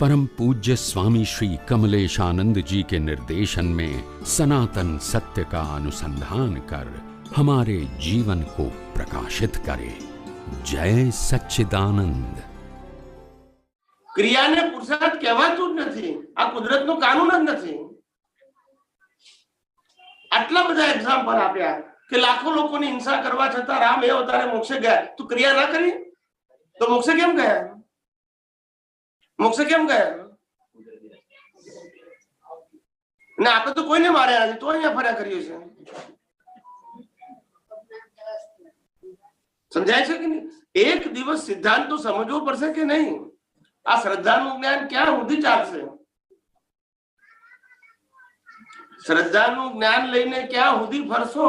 परम पूज्य स्वामी श्री कमलेशानंद जी के निर्देशन में सनातन सत्य का अनुसंधान कर हमारे जीवन को प्रकाशित करे जय सच्चिदानंद ક્રિયાને પુરુષાર્થ કહેવાતું જ નથી આ કુદરતનો કાનૂન જ નથી આટલા બધા એક્ઝામ્પલ આપ્યા કે લાખો લોકોની હિંસા કરવા છતાં રામ એ અવતારે મોક્ષે ગયા તું ક્રિયા ના કરી તો મોક્ષે કેમ ગયા મોક્ષે કેમ ગયા? ને, આપણે તો કોઈને માર્યા નથી તો અહીંયા ફર્યા કરીએ છે સમજાય છે કે નહીં? એક દિવસ સિદ્ધાંત સમજવો પડશે કે નહીં? આ શ્રદ્ધાનું જ્ઞાન ક્યાં સુધી ચાલશે? શ્રદ્ધાનું જ્ઞાન લઈને ક્યાં સુધી ફરશો?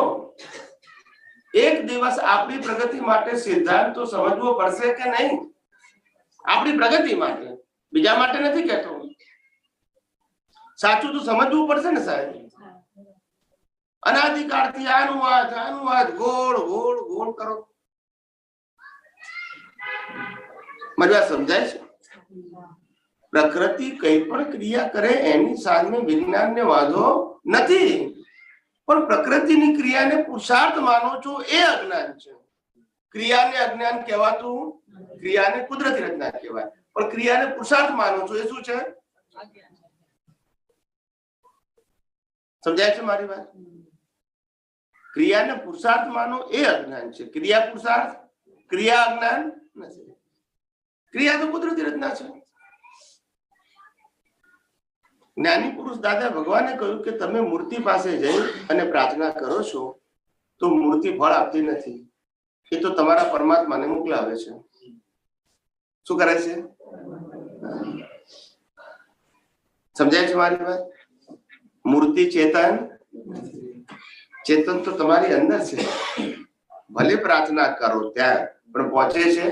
એક દિવસ આપણી પ્રગતિ માટે સિદ્ધાંત તો સમજવો પડશે કે નહીં? આપણી પ્રગતિ માટે. બીજા માટે નથી કહેતો. સાચું તો સમજવું પડશે ને સાહેબ? અનાદિકાળથી આનું અનુવાદ આનું ગોળ ગોળ ગોળ કરો. આ સમજાય છે? પ્રકૃતિ કઈ પણ ક્રિયા કરે એની સામે વિજ્ઞાનને વાંધો નથી. પણ પ્રકૃતિની ક્રિયાને પુરુષાર્થ માનો છો એ અજ્ઞાન છે. ક્રિયાને અજ્ઞાન કહેવાતું ક્રિયાને કુદરતી રચના કહેવાય. પણ ક્રિયાને પુરુષાર્થ માનો છો એ શું છે સમજાય છે મારી વાત ક્રિયાને પુરુષાર્થ માનો એ અજ્ઞાન છે ક્રિયા પુરુષાર્થ ક્રિયા અજ્ઞાન નથી ક્રિયા તો કુદરતી રચના છે જ્ઞાની પુરુષ દાદા ભગવાને કહ્યું કે તમે મૂર્તિ પાસે જઈ અને પ્રાર્થના કરો છો, તો મૂર્તિ ફળ આપતી નથી. એ તો તમારા પરમાત્માને મોકલાવે છે. શું કરે છે? સમજાય છે મારી વાત? મૂર્તિ ચેતન? ચેતન તો તમારી અંદર છે. ભલે પ્રાર્થના કરો ત્યાં, પણ પહોંચે છે?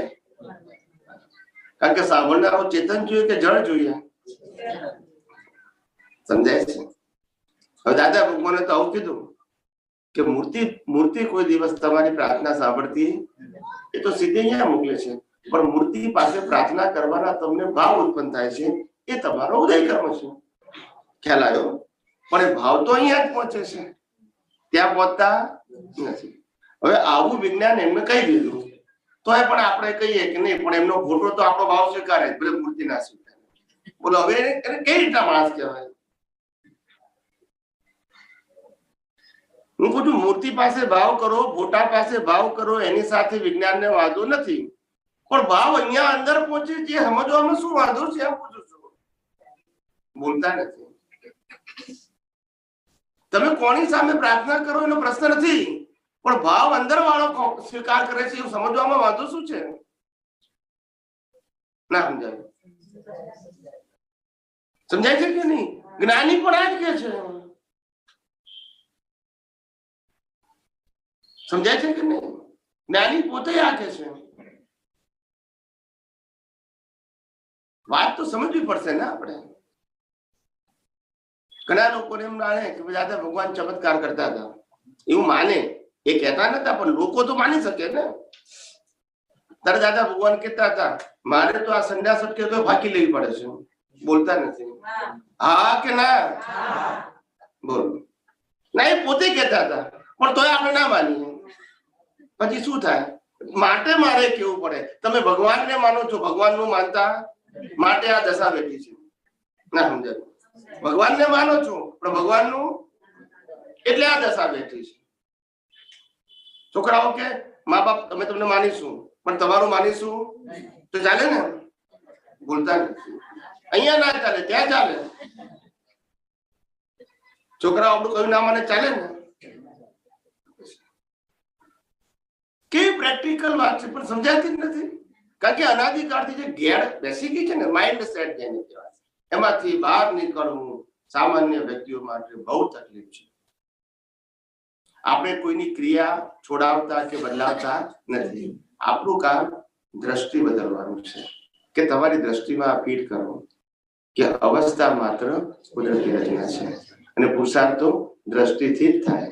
કારણ કે સાંભળનારો ચેતન જોઈએ કે જળ જોઈએ? સમજાય છે? હવે દાદા ભગવાને તો આવું કીધું કે મૂર્તિ મૂર્તિ કોઈ દિવસ તમારી પ્રાર્થના સાંભળતી એ તો સીધી અહીંયા મોકલે છે. પણ મૂર્તિ પાસે પ્રાર્થના કરવાના તમને ભાવ ઉત્પન્ન થાય છે. એ તમારો ઉદય કર્મ છે. ખ્યાલ આવ્યો? પણ એ ભાવ તો અહીંયા જ પહોંચે છે. ત્યાં પહોંચતા નથી. હવે આવું વિજ્ઞાન એમને કહી દીધું. તો એ પણ આપણે કહીએ કે નહીં, પણ એમનો ખોટો તો આપણો ભાવ સ્વીકારે ભલે મૂર્તિ ના સ્વીકારે. બોલો, હવે એને કઈ રીતના માણસ કહેવાય? હું છું મૂર્તિ પાસે ભાવ કરો, ફોટા પાસે ભાવ કરો, એની સાથે વિજ્ઞાનને વાંધો નથી. પણ ભાવ અહીંયા અંદર પહોંચે છે, સમજવામાં શું વાંધો છે, એમ પૂછું છું. બોલતા નથી. તમે કોની સામે પ્રાર્થના કરો એનો પ્રશ્ન નથી. પણ ભાવ અંદર વાળો સ્વીકાર કરે છે એવું સમજવામાં વાંધો શું છે? ના સમજાય. સમજાય છે કે નહીં? જ્ઞાની પણ આ જ કે છે. સમજાય છે કે નહીં? જ્ઞાની પોતે આ કે છે. વાત તો સમજવી પડશે ને આપણે? ઘણા લોકોને એમ માને કે ભાઈ દાદા, ભગવાન ચમત્કાર કરતા હતા. એવું માને. એ કહેતા નતા, પણ લોકો તો માની શકે ને. તારે દાદા ભગવાન કહેતા હતા, મારે તો આ સંન્યાસ અટકે તો ફાંકી લેવી પડે છે. બોલતા નથી. હા કે ના? બોલ. ના, એ પોતે કહેતા હતા. પણ તોય આપણે ના માનીએ. પછી શું થાય? માટે મારે કેવું પડે? તમે ભગવાનને માનો છો ભગવાનનું માનતા? માટે આ દશા બેઠી છે. ના સમજાયું ભગવાનને માનો છો, પણ ભગવાનનું એટલે આ દશા બેઠી છે. છોકરાઓ કે, મા બાપ તમે તમને માનીશું, પણ તમારું માનીશું તો ચાલે ને? બોલતા નથી. અહીંયા ના ચાલે, ત્યાં ચાલે. છોકરાઓ આપણું કયું ના માને ચાલે ને? કેવી પ્રેક્ટિકલ વાત છે, પણ સમજાતી જ નથી. કારણ કે અનાદિકાળથી જે ઘેર બેસી ગઈ છે ને માઇન્ડ સેટ જેને કહેવાય એમાંથી બહાર નીકળવું સામાન્ય વ્યક્તિઓ માટે બહુ તકલીફ છે. આપણે કોઈની ક્રિયા છોડાવતા કે બદલાવતા નથી. આપણું કામ દ્રષ્ટિ બદલવાનું છે. કે તમારી દ્રષ્ટિમાં ફીટ કરો કે અવસ્થા માત્ર કુદરતી રચના છે. અને પુરુષાર્થ તો દ્રષ્ટિથી જ થાય.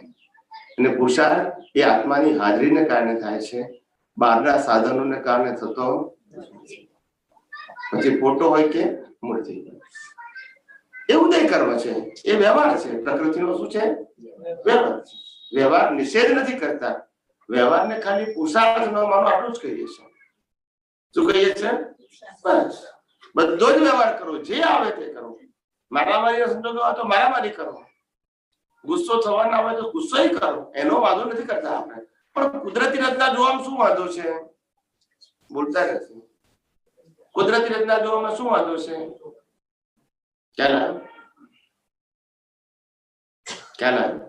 અને પુરુષાર્થ એ આત્માની હાજરીને કારણે થાય છે. બહારના સાધનોને કારણે થતો પછી ફોટો હોય કે મૂર્તિ હોય. કર્મ છે? એ વ્યવહાર છે. પ્રકૃતિનો શું છે? વ્યવહાર. વ્યવહાર નિષેધ નથી કરતા. વ્યવહારને ખાલી પુરુષાર્થ ન માનો આટલું જ કહીએ છીએ. શું કહીએ છીએ? બધો જ વ્યવહાર કરો. જે આવે તે કરો. મારામારી સંજોગો હોય તો મારામારી કરો. ગુસ્સો થવાના હોય તો ગુસ્સો કરો. એનો વાંધો નથી કરતા આપણે. પણ કુદરતી રચના જોવામાં શું વાંધો છે? બોલતા નથી કુદરતી રચના જોવામાં શું વાંધો છે? આવ્યો ખ્યાલ આવ્યો